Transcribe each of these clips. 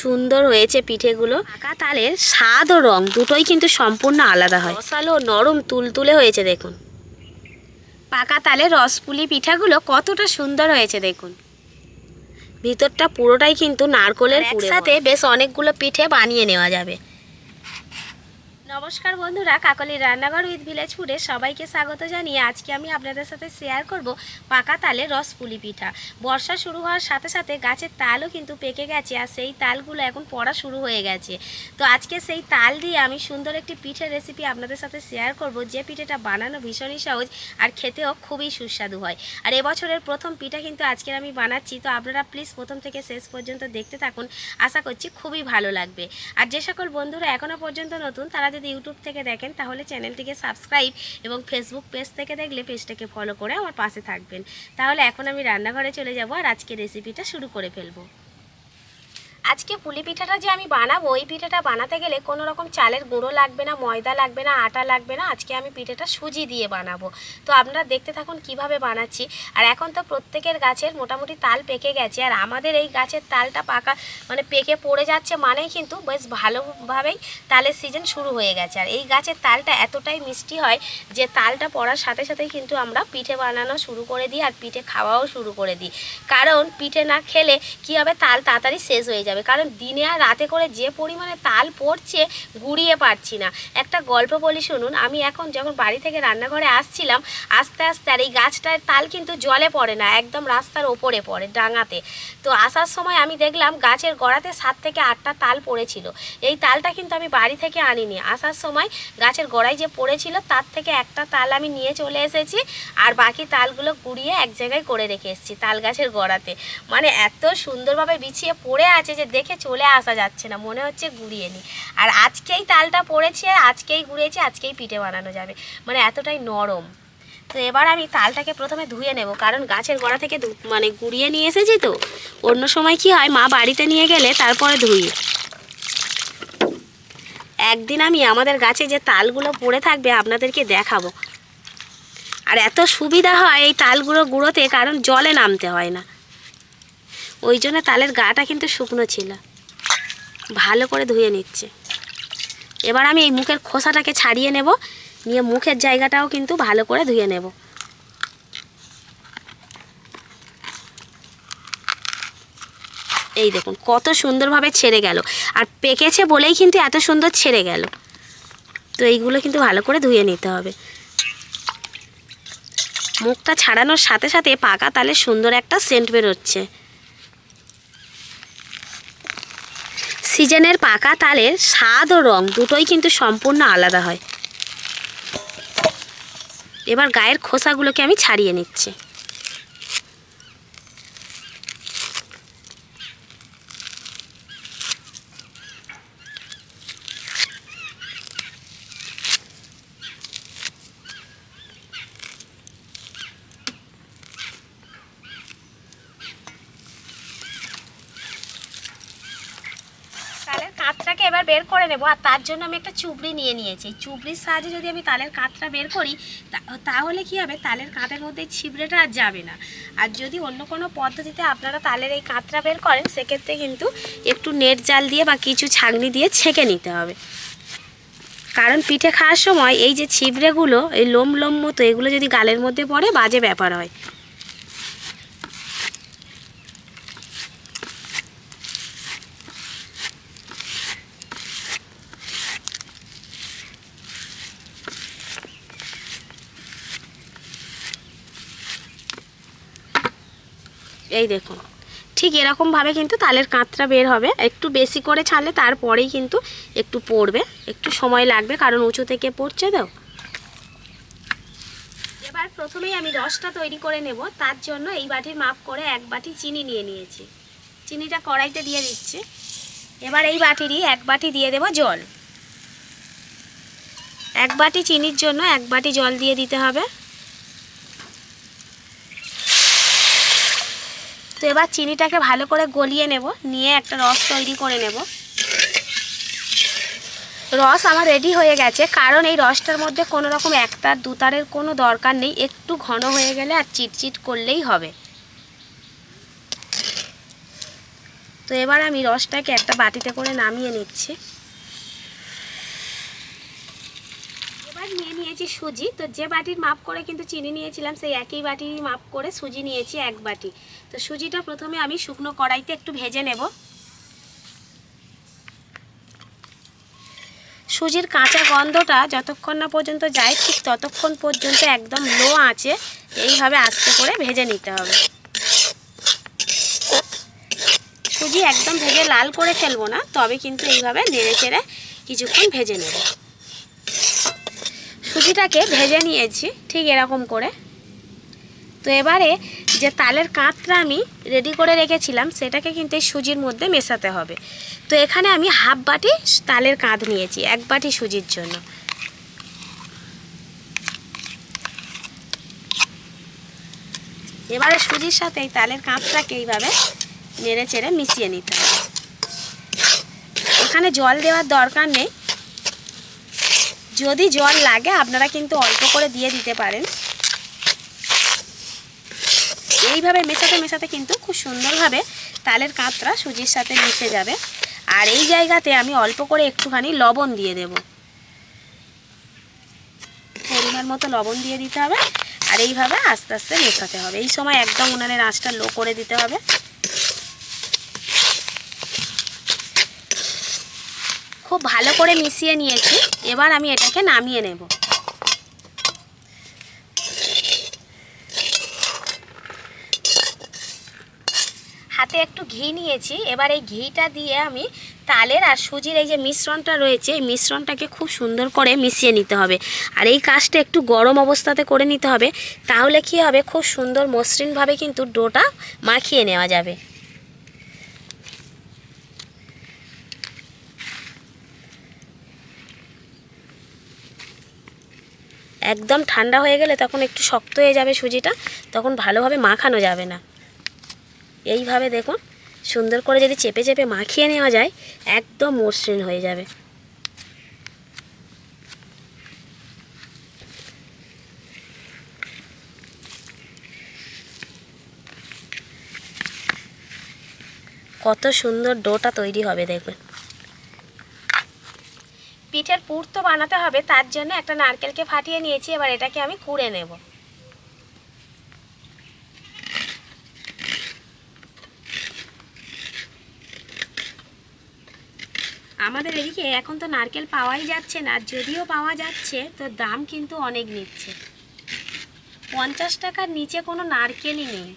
সুন্দর হয়েছে পিঠেগুলো। পাকা তালের স্বাদ ও রং দুটোই কিন্তু সম্পূর্ণ আলাদা হয়। রসালো নরম তুলতুলে হয়েছে দেখুন। পাকা তালের রসপুলি পিঠাগুলো কতটা সুন্দর হয়েছে দেখুন। ভিতরটা পুরোটাই কিন্তু নারকলের একসাথে বেশ অনেকগুলো পিঠে বানিয়ে নেওয়া যাবে। নমস্কার বন্ধুরা, কাকলির রান্নাঘর উইথ ভিলেজ ফুডে সবাইকে স্বাগত জানিয়ে আজকে আমি আপনাদের সাথে শেয়ার করব পাকা তালের রসপুলি পিঠা। বর্ষা শুরু হওয়ার সাথে সাথে গাছের তালও কিন্তু পেকে গেছে আর সেই তালগুলো এখন পড়া শুরু হয়ে গেছে। তো আজকে সেই তাল দিয়ে আমি সুন্দর একটি পিঠের রেসিপি আপনাদের সাথে শেয়ার করব। যে পিঠেটা বানানো ভীষণই সহজ আর খেতেও খুবই সুস্বাদু হয়। আর এবছরের প্রথম পিঠা কিন্তু আজকের আমি বানাচ্ছি, তো আপনারা প্লিজ প্রথম থেকে শেষ পর্যন্ত দেখতে থাকুন। আশা করছি খুবই ভালো লাগবে। আর যে সকল বন্ধুরা এখনও পর্যন্ত নতুন, তারা যদি ইউটিউব থেকে দেখেন, তাহলে চ্যানেলটিকে সাবস্ক্রাইব এবং ফেসবুক পেজ থেকে দেখলে পেজটাকে ফলো করে আমার পাশে থাকবেন। তাহলে এখন আমি রান্নাঘরে চলে যাব আর আজকে রেসিপিটা শুরু করে ফেলব। আজকে পুলি পিঠাটা যে আমি বানাবো, এই পিঠাটা বানাতে গেলে কোনো রকম চালের গুঁড়ো লাগবে না, ময়দা লাগবে না, আটা লাগবে না। আজকে আমি পিঠাটা সুজি দিয়ে বানাবো। তো আপনারা দেখতে থাকুন কীভাবে বানাচ্ছি। আর এখন তো প্রত্যেকের গাছের মোটামুটি তাল পেকে গেছে, আর আমাদের এই গাছের তালটা পাকা মানে পেকে পড়ে যাচ্ছে মানেই কিন্তু বেশ ভালোভাবেই তালের সিজন শুরু হয়ে গেছে। আর এই গাছের তালটা এতটাই মিষ্টি হয় যে তালটা পড়ার সাথে সাথেই কিন্তু আমরা পিঠে বানানো শুরু করে দিই, আর পিঠে খাওয়াও শুরু করে দিই। কারণ পিঠে না খেলে কী হবে? তাল তাড়াতাড়ি শেষ হয়ে যাবে। কারণ দিনে আর রাতে করে যে পরিমাণে তাল পড়ছে, গুড়িয়ে পারছি না। একটা গল্প বলি শুনুন। আমি এখন যখন বাড়ি থেকে রান্নাঘরে আসছিলাম, আস্তে আস্তে আর এই গাছটার তাল কিন্তু জলে পড়ে না, একদম রাস্তার ওপরে পড়ে, ডাঙাতে। তো আসার সময় আমি দেখলাম গাছের গোড়াতে সাত থেকে আটটা তাল পড়েছিল। এই তালটা কিন্তু আমি বাড়ি থেকে আনিনি। আসার সময় গাছের গোড়ায় যে পড়েছিল, তার থেকে একটা তাল আমি নিয়ে চলে এসেছি আর বাকি তালগুলো গুড়িয়ে এক জায়গায় করে রেখে এসেছি তাল গাছের গোড়াতে। মানে এত সুন্দরভাবে বিছিয়ে পড়ে আছে যে দেখে চলে আসা যাচ্ছে না, মনে হচ্ছে গুড়িয়ে নি। আর আজকেই তালটা পড়েছে, আজকেই গুড়িয়েছে আজকেই পিঠে বানানো যাবে। মানে এতটাই নরম। তো এবার আমি তালটাকে প্রথমে ধুয়ে নেব, কারণ গাছের গোড়া থেকে মানে গুড়িয়ে নিয়ে এসেছি তো। অন্য সময় কি হয়, মা বাড়িতে নিয়ে গেলে তারপরে ধুই। একদিন আমি আমাদের গাছে যে তালগুলো পড়ে থাকবে, আপনাদেরকে দেখাবো। আর এত সুবিধা হয় এই তালগুলো গুঁড়োতে, কারণ জলে নামতে হয় না। ওই জন্য তালের গাটা কিন্তু শুকনো ছিল। ভালো করে ধুয়ে নিচ্ছে। এবার আমি এই মুখের খোসাটাকে ছাড়িয়ে নেব। নিয়ে মুখের জায়গাটাও কিন্তু ভালো করে ধুয়ে নেব। এই দেখুন, কত সুন্দরভাবে ছেড়ে গেল। আর পেকেছে বলেই কিন্তু এত সুন্দর ছেড়ে গেল। তো এইগুলো কিন্তু ভালো করে ধুয়ে নিতে হবে। মুখটা ছাড়ানোর সাথে সাথে পাকা তালে সুন্দর একটা সেন্ট বেরোচ্ছে। সিজনের পাকা তালের স্বাদ ও রং দুটোই কিন্তু সম্পূর্ণ আলাদা হয়। এবার গায়ের খোসাগুলোকে আমি ছাড়িয়ে নিচ্ছি তালের কাঁচটাকে এবার বের করে নেব। আর তার জন্য আমি একটা চুবড়ি নিয়ে নিয়েছি। চুবড়ির সাহায্যে যদি আমি তালের কাঁচটা বের করি তাহলে কি হবে? তালের কাঁধের মধ্যে ছিবড়েটা আর যাবে না। আর যদি অন্য কোনো পদ্ধতিতে আপনারা তালের এই কাঁচটা বের করেন, সেক্ষেত্রে কিন্তু একটু নেট জাল দিয়ে বা কিছু ছাগনি দিয়ে ছেঁকে নিতে হবে। কারণ পিঠে খাওয়ার সময় এই যে ছিবড়েগুলো, এই লোম লোম মতো, এগুলো যদি গালের মধ্যে পড়ে, বাজে ব্যাপার হয়। এই দেখুন। ঠিক এরকমভাবে কিন্তু তালের কাঁতটা বের হবে। একটু বেশি করে ছাড়লে তারপরেই কিন্তু একটু পড়বে। একটু সময় লাগবে, কারণ উঁচু থেকে পড়ছে তো। এবার প্রথমেই আমি রসটা তৈরি করে নেব। তার জন্য এই বাটির মাপ করে এক বাটি চিনি নিয়ে নিয়েছি। চিনিটা কড়াইতে দিয়ে দিচ্ছি। এবার এই বাটিরই এক বাটি দিয়ে দেব জল। এক বাটি চিনির জন্য এক বাটি জল দিয়ে দিতে হবে। এবার চিনিটাকে ভালো করে গলিয়ে নেব, নিয়ে একটা রস তৈরি করে নেব। রস আমার রেডি হয়ে গেছে, কারণ এই রসটার মধ্যে কোনো রকম একতার, দুতারের কোনো দরকার নেই, একটু ঘন হয়ে গেলে আর চিটচিট করলেই হবে। তো এবার আমি রসটাকে একটা বাটিতে করে নামিয়ে নিচ্ছি এবার নিয়ে নিয়েছি সুজি, তো যে বাটির মাপ করে কিন্তু চিনি নিয়েছিলাম, সেই একই বাটির মাপ করে সুজি নিয়েছি এক বাটি। তো সুজিটা প্রথমে আমি শুকনো কড়াইতে একটু ভেজে নেব। সুজির কাঁচা গন্ধটা যতক্ষণ না পর্যন্ত যায়, ঠিক ততক্ষণ পর্যন্ত একদম লো আঁচে এইভাবে আস্তে করে ভেজে নিতে হবে। সুজি একদম ভেজে লাল করে ফেলব না, তবে কিন্তু এইভাবে নেড়ে চেড়ে কিছুক্ষণ ভেজে নেব। সুজিটাকে ভেজে নিয়েছি, ঠিক এরকম করে। তো এবারে যে তালের কাঁধটা আমি রেডি করে রেখেছিলাম, সেটাকে কিন্তু এই সুজির মধ্যে মেশাতে হবে। তো এখানে আমি হাফ বাটি তালের কাঁধ নিয়েছি, এক বাটি সুজির জন্য। এবারে সুজির সাথে এই তালের কাঁধটাকে এইভাবে নেড়ে চেড়ে মিশিয়ে নিতে হবে। এখানে জল দেওয়ার দরকার নেই যদি জল লাগে, আপনারা কিন্তু অল্প করে দিয়ে দিতে পারেন। এইভাবে মেশাতে মেশাতে কিন্তু খুব সুন্দরভাবে তালের কাঁতরা সুজির সাথে মিশে যাবে। আর এই জায়গাতে আমি অল্প করে একটুখানি লবণ দিয়ে দেব। পরিমাণ মতো লবণ দিয়ে দিতে হবে। আর এইভাবে আস্তে আস্তে মেশাতে হবে। এই সময় একদম উনানের আঁচটা লো করে দিতে হবে। খুব ভালো করে মিশিয়ে নিয়েছি। এবার আমি এটাকে নামিয়ে নেব। হাতে একটু ঘি নিয়েছি। এবার এই ঘিটা দিয়ে আমি তালের আর সুজির এই যে মিশ্রণটা রয়েছে, এই মিশ্রণটাকে খুব সুন্দর করে মিশিয়ে নিতে হবে। আর এই কাজটা একটু গরম অবস্থাতে করে নিতে হবে। তাহলে কি হবে? খুব সুন্দর মসৃণভাবে কিন্তু ডোটা মাখিয়ে নেওয়া যাবে। একদম ঠান্ডা হয়ে গেলে তখন একটু শক্ত হয়ে যাবে সুজিটা, তখন ভালোভাবে মাখানো যাবে না। এইভাবে দেখুন, সুন্দর করে যদি চেপে চেপে মাখিয়ে নেওয়া যায়, একদম মসৃণ হয়ে যাবে। কত সুন্দর ডোটা তৈরি হবে দেখবেন পুর তো বানাতে হবে, তার জন্য একটা নারকেলকে ফাটিয়ে নিয়েছি, এবার এটাকে আমি কুড়ে নেব। আমাদের এদিকে এখন তো নারকেল পাওয়াই যাচ্ছে না, যদিও পাওয়া যাচ্ছে, তো দাম কিন্তু অনেক নিচ্ছে। পঞ্চাশ টাকার নিচে কোনো নারকেলই নেই।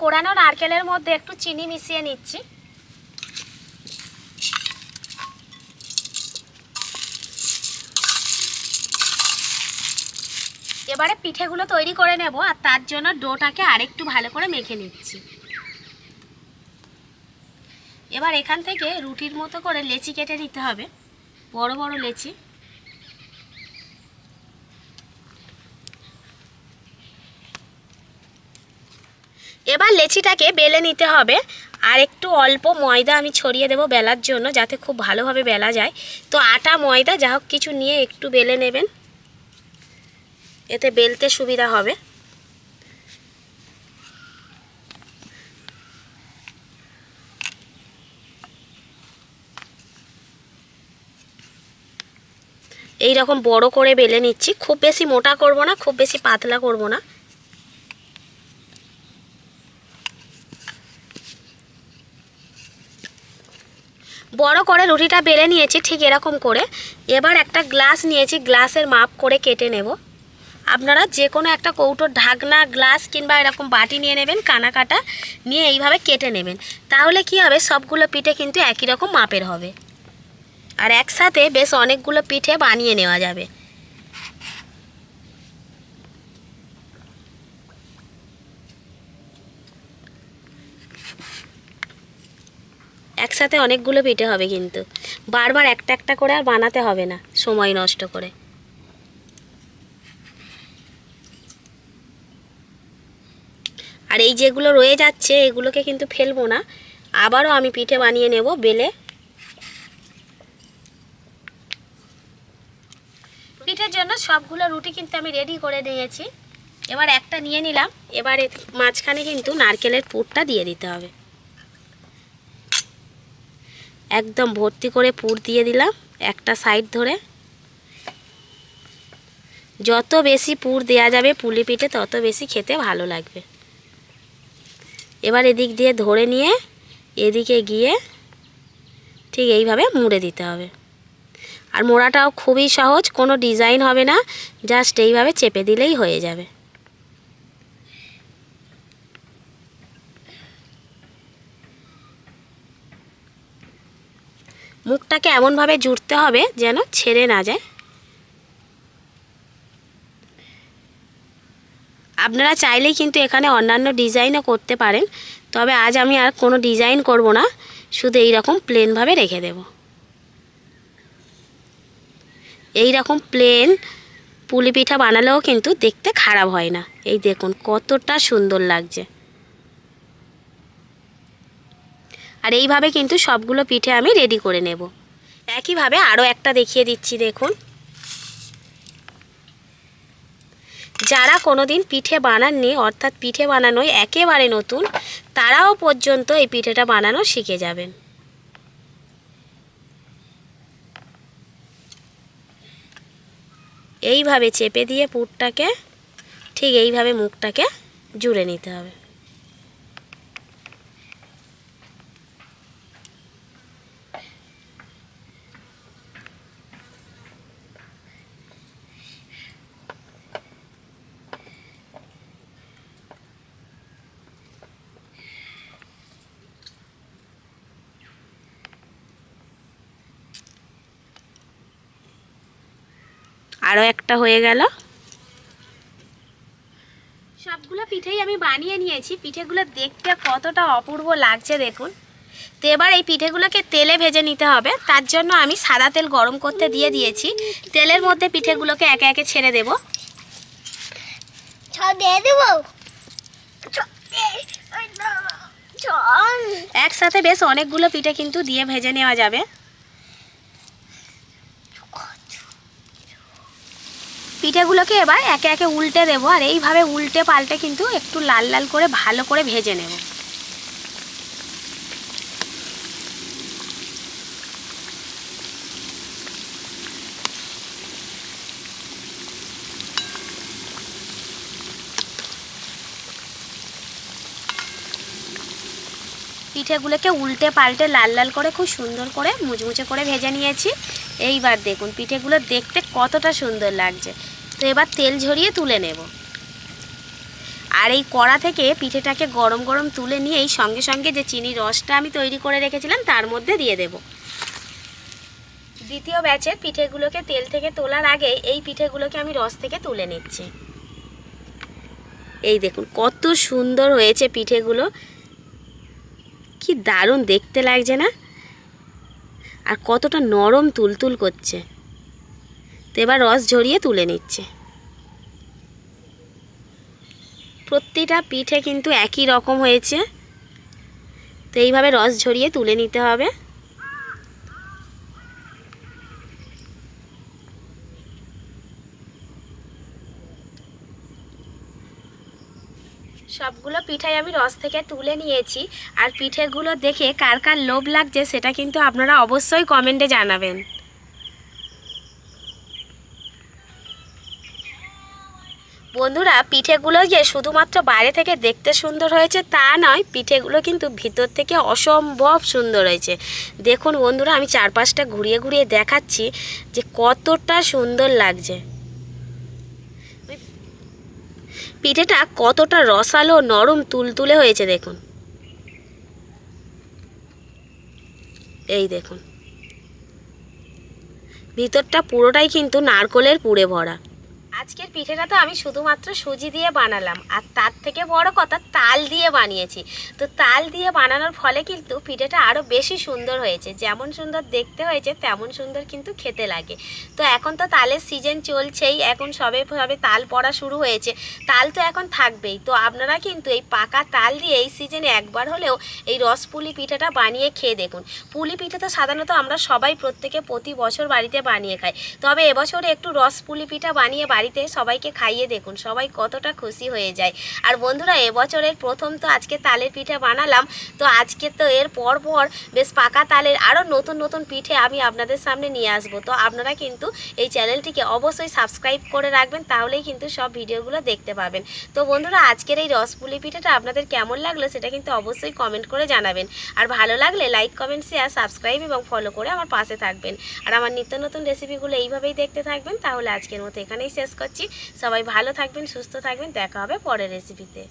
কোড়ানো নারকেলের মধ্যে একটু চিনি মিশিয়ে নিচ্ছি। এবারে পিঠেগুলো তৈরি করে নেব আর তার জন্য ডোটাকে আরেকটু ভালো করে মেখে নিচ্ছি। এবার এখান থেকে রুটির মতো করে লেচি কেটে নিতে হবে। বড় বড় লেচি। এবার লেচিটাকে বেলে নিতে হবে আর একটু অল্প ময়দা আমি ছড়িয়ে দেব বেলার জন্য যাতে খুব ভালোভাবে বেলা যায়। তো আটা, ময়দা, যা হোক কিছু নিয়ে একটু বেলে নেবেন। এতে বেলতে সুবিধা হবে। এই রকম বড় করে বেলে নিচ্ছি। খুব বেশি মোটা করব না, খুব বেশি পাতলা করব না। বড় করে রুটিটা বেলে নিয়েছি ঠিক এরকম করে। এবার একটা গ্লাস নিয়েছি, গ্লাসের মাপ করে কেটে নেব। আপনারা যে কোনো একটা কৌটোর ঢাকনা, গ্লাস কিংবা এরকম বাটি নিয়ে নেবেন, কানাকাটা নিয়ে এইভাবে কেটে নেবেন। তাহলে কি হবে? সবগুলো পিঠে কিন্তু একই রকম মাপের হবে। আর একসাথে বেশ অনেকগুলো পিঠে বানিয়ে নেওয়া যাবে। একসাথে অনেকগুলো পিঠে হবে কিন্তু। বারবার একটা একটা করে আর বানাতে হবে না, সময় নষ্ট করে। আর এই যেগুলো রয়ে যাচ্ছে, এগুলোকে কিন্তু ফেলব না। আবারও আমি পিঠে বানিয়ে নেব বেলে। পিঠের জন্য সবগুলো রুটি কিন্তু আমি রেডি করে নিয়েছি। এবার একটা নিয়ে নিলাম। এবার মাঝখানে কিন্তু নারকেলের পুরটা দিয়ে দিতে হবে। একদম ভর্তি করে পুর দিয়ে দিলাম, একটা সাইড ধরে। যত বেশি পুর দেওয়া যাবে পুলি পিঠে, তত বেশি খেতে ভালো লাগবে। এবার এদিক দিয়ে ধরে নিয়ে, এদিকে গিয়ে ঠিক এইভাবে মুড়ে দিতে হবে। আর মোড়াটাও খুবই সহজ, কোনো ডিজাইন হবে না জাস্ট এইভাবে চেপে দিলেই হয়ে যাবে। মুখটাকে এমনভাবে জুড়তে হবে যেন ছেড়ে না যায়। আপনারা চাইলেই কিন্তু এখানে অন্যান্য ডিজাইনও করতে পারেন, তবে আজ আমি আর কোনো ডিজাইন করব না, শুধু এই রকম প্লেনভাবে রেখে দেব। এই রকম প্লেন পুলি পিঠা বানালেও কিন্তু দেখতে খারাপ হয় না। এই দেখুন, কতটা সুন্দর লাগছে। আর এইভাবে কিন্তু সবগুলো পিঠে আমি রেডি করে নেব। একইভাবে আরও একটা দেখিয়ে দিচ্ছি, দেখুন। যারা কোনো দিন পিঠে বানাননি, অর্থাৎ পিঠে বানানো একেবারে নতুন, তারাও পর্যন্ত এই পিঠেটা বানানো শিখে যাবেন। এইভাবে চেপে দিয়ে পুরটাকে, ঠিক এইভাবে মুখটাকে জুড়ে নিতে হবে। আরও একটা হয়ে গেল। সবগুলো পিঠেই আমি বানিয়ে নিয়েছি। পিঠেগুলো দেখতে কতটা অপূর্ব লাগছে দেখুন। তো এবার এই পিঠেগুলোকে তেলে ভেজে নিতে হবে। তার জন্য আমি সাদা তেল গরম করতে দিয়ে দিয়েছি। তেলের মধ্যে পিঠেগুলোকে একে একে ছেড়ে দেব। দিয়ে দেবো। একসাথে বেশ অনেকগুলো পিঠে কিন্তু দিয়ে ভেজে নেওয়া যাবে। পিঠেগুলোকে এবার একে একে উল্টে দেবো, আর এইভাবে উল্টে পাল্টে কিন্তু একটু লাল লাল করে ভালো করে ভেজে নেব। পিঠেগুলোকে উল্টে পাল্টে লাল লাল করে খুব সুন্দর করে মুচমুচে করে ভেজে নিয়েছি। এইবার দেখুন, পিঠেগুলো দেখতে কতটা সুন্দর লাগছে। তো এবার তেল ঝরিয়ে তুলে নেব। আর এই কড়া থেকে পিঠেটাকে গরম গরম তুলে নিয়ে এই সঙ্গে সঙ্গে যে চিনির রসটা আমি তৈরি করে রেখেছিলাম, তার মধ্যে দিয়ে দেব। দ্বিতীয় ব্যাচের পিঠেগুলোকে তেল থেকে তোলার আগে এই পিঠেগুলোকে আমি রস থেকে তুলে নিচ্ছি। এই দেখুন, কত সুন্দর হয়েছে পিঠেগুলো। কি দারুণ, দেখতে লাগছে না? আর কতটা নরম তুলতুল করছে। তো এবার রস ঝরিয়ে তুলে নিচ্ছে। প্রতিটা পিঠে কিন্তু একই রকম হয়েছে। তো এইভাবে রস ঝরিয়ে তুলে নিতে হবে। সবগুলো পিঠাই আমি রস থেকে তুলে নিয়েছি। আর পিঠেগুলো দেখে কার কার লোভ লাগছে সেটা কিন্তু আপনারা অবশ্যই কমেন্টে জানাবেন। বন্ধুরা, পিঠেগুলো যে শুধুমাত্র বাইরে থেকে দেখতে সুন্দর হয়েছে তা নয়, পিঠেগুলো কিন্তু ভিতর থেকে অসম্ভব সুন্দর হয়েছে। দেখুন বন্ধুরা, আমি চারপাশটা ঘুরিয়ে ঘুরিয়ে দেখাচ্ছি যে কতটা সুন্দর লাগছে। পিঠেটা কতটা রসালো, নরম, তুলতুলে হয়েছে, দেখুন। এই দেখুন। ভিতরটা পুরোটাই কিন্তু নারকলের পুড়ে ভরা। আজকের পিঠেটা তো আমি শুধুমাত্র সুজি দিয়ে বানালাম, আর তার থেকে বড় কথা তাল দিয়ে বানিয়েছি। তো তাল দিয়ে বানানোর ফলে কিন্তু পিঠেটা আরও বেশি সুন্দর হয়েছে, যেমন সুন্দর দেখতে হয়েছে, তেমন সুন্দর কিন্তু খেতে লাগে। তো এখন তো তালের সিজন চলছেই, এখন সবে সবে তাল পড়া শুরু হয়েছে, তাল তো এখন থাকবেই। তো আপনারা কিন্তু এই পাকা তাল দিয়ে এই সিজনে একবার হলেও এই রস পুলি পিঠাটা বানিয়ে খেয়ে দেখুন। পুলি পিঠে তো সাধারণত আমরা সবাই প্রত্যেকে প্রতি বছর বাড়িতে বানিয়ে খাই। তবে এবছরে একটু রস পুলি পিঠা বানিয়ে বাড়িতে সবাইকে খাইয়ে দেখুন, সবাই কতটা খুশি হয়ে যায়। আর বন্ধুরা, এবছরের প্রথম তো আজকে তালের পিঠে বানালাম, তো আজকে তো এর পর পর বেশ পাকা তালের আরও নতুন নতুন পিঠে আমি আপনাদের সামনে নিয়ে আসব। তো আপনারা কিন্তু এই চ্যানেলটিকে অবশ্যই সাবস্ক্রাইব করে রাখবেন, তাহলেই কিন্তু সব ভিডিওগুলো দেখতে পাবেন। তো বন্ধুরা, আজকের এই রসপুলি পিঠাটা আপনাদের কেমন লাগল সেটা কিন্তু অবশ্যই কমেন্ট করে জানাবেন। আর ভালো লাগলে লাইক, কমেন্ট, শেয়ার, সাবস্ক্রাইব এবং ফলো করে আমার পাশে থাকবেন। আর আমার নিত্য নতুন রেসিপিগুলো এইভাবেই দেখতে থাকবেন, তাহলে আজকের মতো এখানেই শেষ করছি। সবাই ভালো থাকবেন সুস্থ থাকবেন। দেখা হবে পরের রেসিপিতে